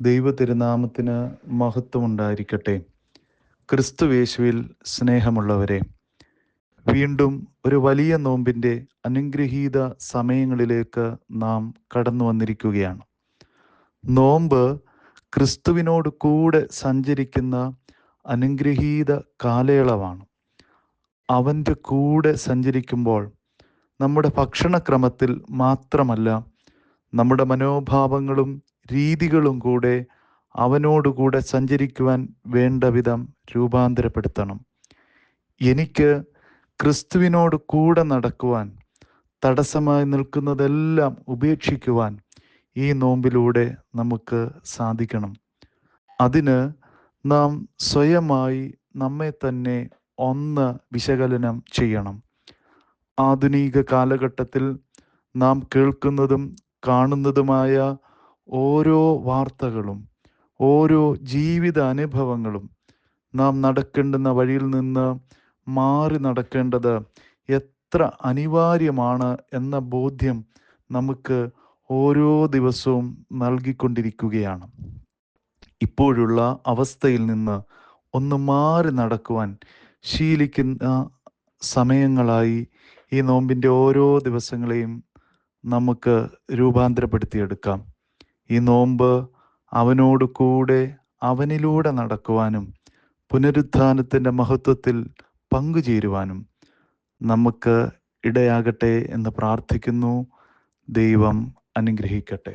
ദൈവ തിരുനാമത്തിന് മഹത്വമുണ്ടായിരിക്കട്ടെ. ക്രിസ്തുവേശുവിൽ സ്നേഹമുള്ളവരെ വീണ്ടും ഒരു വലിയ നോമ്പിന്റെ അനുഗ്രഹീത സമയങ്ങളിലേക്ക് നാം കടന്നു വന്നിരിക്കുകയാണ്. നോമ്പ് ക്രിസ്തുവിനോട് കൂടെ സഞ്ചരിക്കുന്ന അനുഗ്രഹീത കാലയളവാണ്. അവന്റെ കൂടെ സഞ്ചരിക്കുമ്പോൾ നമ്മുടെ ഭക്ഷണക്രമത്തിൽ മാത്രമല്ല നമ്മുടെ മനോഭാവങ്ങളും രീതികളും കൂടെ അവനോടുകൂടെ സഞ്ചരിക്കുവാൻ വേണ്ട വിധം രൂപാന്തരപ്പെടുത്തണം. എനിക്ക് ക്രിസ്തുവിനോട് കൂടെ നടക്കുവാൻ തടസ്സമായി നിൽക്കുന്നതെല്ലാം ഉപേക്ഷിക്കുവാൻ ഈ നോമ്പിലൂടെ നമുക്ക് സാധിക്കണം. അതിന് നാം സ്വയമായി നമ്മെ തന്നെ ഒന്ന് വിശകലനം ചെയ്യണം. ആധുനിക കാലഘട്ടത്തിൽ നാം കേൾക്കുന്നതും കാണുന്നതുമായ ഓരോ വാർത്തകളും ഓരോ ജീവിത അനുഭവങ്ങളും നാം നടക്കേണ്ടുന്ന വഴിയിൽ നിന്ന് മാറി നടക്കേണ്ടത് എത്ര അനിവാര്യമാണ് എന്ന ബോധ്യം നമുക്ക് ഓരോ ദിവസവും നൽകിക്കൊണ്ടിരിക്കുകയാണ്. ഇപ്പോഴുള്ള അവസ്ഥയിൽ നിന്ന് ഒന്ന് മാറി നടക്കുവാൻ ശീലിക്കുന്ന സമയങ്ങളായി ഈ നോമ്പിന്റെ ഓരോ ദിവസങ്ങളെയും നമുക്ക് രൂപാന്തരപ്പെടുത്തിയെടുക്കാം. ഈ നോമ്പ് അവനോട് കൂടെ അവനിലൂടെ നടക്കുവാനും പുനരുത്ഥാനത്തിന്റെ മഹത്വത്തിൽ പങ്കുചേരുവാനും നമുക്ക് ഇടയാകട്ടെ എന്ന് പ്രാർത്ഥിക്കുന്നു. ദൈവം അനുഗ്രഹിക്കട്ടെ.